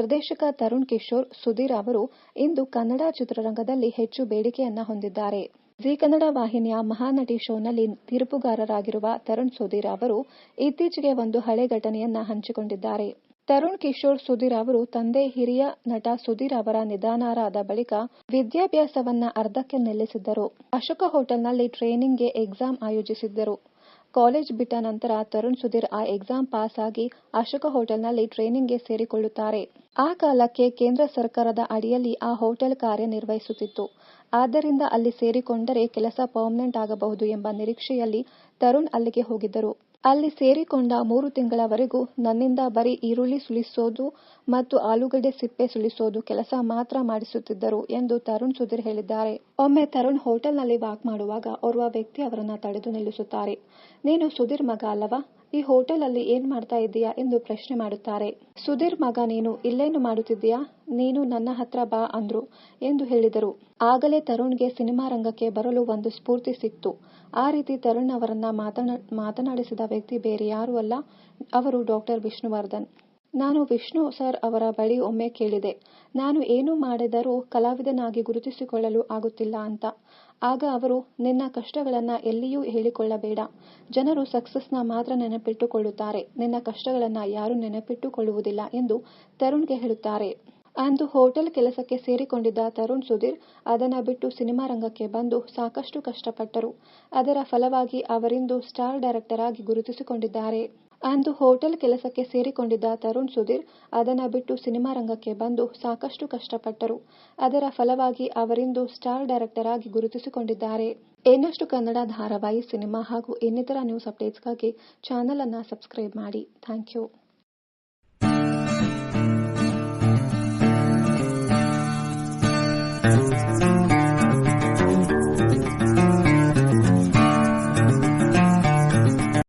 ನಿರ್ದೇಶಕ ತರುಣ್ ಕಿಶೋರ್, ಸುಧೀರ್ ಅವರು ಇಂದು ಕನ್ನಡ ಚಿತ್ರರಂಗದಲ್ಲಿ ಹೆಚ್ಚು ಬೇಡಿಕೆಯನ್ನ ಹೊಂದಿದ್ದಾರೆ. ಜಿ ಕನ್ನಡ ವಾಹಿನಿಯ ಮಹಾನಟಿ ಶೋನಲ್ಲಿ ತೀರ್ಪುಗಾರರಾಗಿರುವ ತರುಣ್ ಸುಧೀರ್ ಅವರು ಇತ್ತೀಚೆಗೆ ಒಂದು ಹಳೆ ಘಟನೆಯನ್ನ ಹಂಚಿಕೊಂಡಿದ್ದಾರೆ. ತರುಣ್ ಕಿಶೋರ್, ಸುಧೀರ್ ಅವರು ತಂದೆ ಹಿರಿಯ ನಟ ಸುಧೀರ್ ಅವರ ನಿಧನರಾದ ಬಳಿಕ ವಿದ್ಯಾಭ್ಯಾಸವನ್ನ ಅರ್ಧಕ್ಕೆ ನಿಲ್ಲಿಸಿದ್ದರು. ಅಶೋಕ ಹೋಟೆಲ್ನಲ್ಲಿ ಟ್ರೈನಿಂಗ್ಗೆ ಎಕ್ಸಾಮ್ ಆಯೋಜಿಸಿದ್ದರು. ಕಾಲೇಜ್ ಬಿಟ್ಟ ನಂತರ ತರುಣ್ ಸುಧೀರ್ ಆ ಎಕ್ಸಾಮ್ ಪಾಸ್ ಆಗಿ ಅಶೋಕ ಹೋಟೆಲ್ನಲ್ಲಿ ಟ್ರೈನಿಂಗ್ಗೆ ಸೇರಿಕೊಳ್ಳುತ್ತಾರೆ. ಆ ಕಾಲಕ್ಕೆ ಕೇಂದ್ರ ಸರ್ಕಾರದ ಅಡಿಯಲ್ಲಿ ಆ ಹೋಟೆಲ್ ಕಾರ್ಯನಿರ್ವಹಿಸುತ್ತಿತ್ತು. ಆದ್ದರಿಂದ ಅಲ್ಲಿ ಸೇರಿಕೊಂಡರೆ ಕೆಲಸ ಪರ್ಮನೆಂಟ್ ಆಗಬಹುದು ಎಂಬ ನಿರೀಕ್ಷೆಯಲ್ಲಿ ತರುಣ್ ಅಲ್ಲಿಗೆ ಹೋಗಿದ್ದರು. ಅಲ್ಲಿ ಸೇರಿಕೊಂಡ ಮೂರು ತಿಂಗಳವರೆಗೂ ನನ್ನಿಂದ ಬರೀ ಈರುಳ್ಳಿ ಸುಲಿಸೋದು ಮತ್ತು ಆಲೂಗಡ್ಡೆ ಸಿಪ್ಪೆ ಸುಲಿಸೋದು ಕೆಲಸ ಮಾತ್ರ ಮಾಡಿಸುತ್ತಿದ್ದರು ಎಂದು ತರುಣ್ ಸುಧೀರ್ ಹೇಳಿದ್ದಾರೆ. ಒಮ್ಮೆ ತರುಣ್ ಹೋಟೆಲ್ನಲ್ಲಿ ವಾಕ್ ಮಾಡುವಾಗ ಓರ್ವ ವ್ಯಕ್ತಿ ಅವರನ್ನ ತಡೆದು ನಿಲ್ಲಿಸುತ್ತಾರೆ. ನೀನು ಸುಧೀರ್ ಮಗ ಅಲ್ಲವಾ? ಈ ಹೋಟೆಲ್ ಅಲ್ಲಿ ಏನ್ ಮಾಡ್ತಾ ಇದ್ದೀಯಾ ಎಂದು ಪ್ರಶ್ನೆ ಮಾಡುತ್ತಾರೆ. ಸುಧೀರ್ ಮಗ, ನೀನು ಇಲ್ಲೇನು ಮಾಡುತ್ತಿದ್ದೀಯಾ? ನೀನು ನನ್ನ ಹತ್ರ ಬಾ ಅಂದ್ರು ಎಂದು ಹೇಳಿದರು. ಆಗಲೇ ತರುಣ್ಗೆ ಸಿನಿಮಾ ರಂಗಕ್ಕೆ ಬರಲು ಒಂದು ಸ್ಫೂರ್ತಿ ಸಿಕ್ತು. ಆ ರೀತಿ ತರುಣ್ ಅವರನ್ನ ಮಾತನಾಡಿಸಿದ ವ್ಯಕ್ತಿ ಬೇರೆ ಯಾರೂ ಅಲ್ಲ. ಅವರು ಡಾಕ್ಟರ್ ವಿಷ್ಣುವರ್ಧನ್. ನಾನು ವಿಷ್ಣು ಸರ್ ಅವರ ಬಳಿ ಒಮ್ಮೆ ಕೇಳಿದೆ. ನಾನು ಏನು ಮಾಡಿದರೂ ಕಲಾವಿದನಾಗಿ ಗುರುತಿಸಿಕೊಳ್ಳಲು ಆಗುತ್ತಿಲ್ಲ ಅಂತ. ಆಗ ಅವರು, ನಿನ್ನ ಕಷ್ಟಗಳನ್ನು ಎಲ್ಲಿಯೂ ಹೇಳಿಕೊಳ್ಳಬೇಡ. ಜನರು ಸಕ್ಸಸ್ನ ಮಾತ್ರ ನೆನಪಿಟ್ಟುಕೊಳ್ಳುತ್ತಾರೆ. ನಿನ್ನ ಕಷ್ಟಗಳನ್ನು ಯಾರೂ ನೆನಪಿಟ್ಟುಕೊಳ್ಳುವುದಿಲ್ಲ ಎಂದು ತರುಣ್ಗೆ ಹೇಳುತ್ತಾರೆ. ಅಂದು ಹೋಟೆಲ್ ಕೆಲಸಕ್ಕೆ ಸೇರಿಕೊಂಡಿದ್ದ ತರುಣ್ ಸುಧೀರ್ ಅದನ್ನ ಬಿಟ್ಟು ಸಿನಿಮಾ ರಂಗಕ್ಕೆ ಬಂದು ಸಾಕಷ್ಟು ಕಷ್ಟಪಟ್ಟರು. ಅದರ ಫಲವಾಗಿ ಅವರಿಂದು ಸ್ಟಾರ್ ಡೈರೆಕ್ಟರ್ ಆಗಿ ಗುರುತಿಸಿಕೊಂಡಿದ್ದಾರೆ. ಅಂದು ಹೋಟೆಲ್ ಕೆಲಸಕ್ಕೆ ಸೇರಿಕೊಂಡಿದ್ದ ತರುಣ್ ಸುಧೀರ್ ಅದನ್ನ ಬಿಟ್ಟು ಸಿನಿಮಾ ರಂಗಕ್ಕೆ ಬಂದು ಸಾಕಷ್ಟು ಕಷ್ಟಪಟ್ಟರು. ಅದರ ಫಲವಾಗಿ ಅವರಿಂದು ಸ್ಟಾರ್ ಡೈರೆಕ್ಟರ್ ಆಗಿ ಗುರುತಿಸಿಕೊಂಡಿದ್ದಾರೆ. ಇನ್ನಷ್ಟು ಕನ್ನಡ ಧಾರಾವಾಹಿ ಸಿನಿಮಾ ಹಾಗೂ ಇನ್ನಿತರ ನ್ಯೂಸ್ ಅಪ್ಡೇಟ್ಸ್ಗಾಗಿ ಚಾನೆಲ್ ಅನ್ನು ಸಬ್ಸ್ಕ್ರೈಬ್ ಮಾಡಿ. Thank you.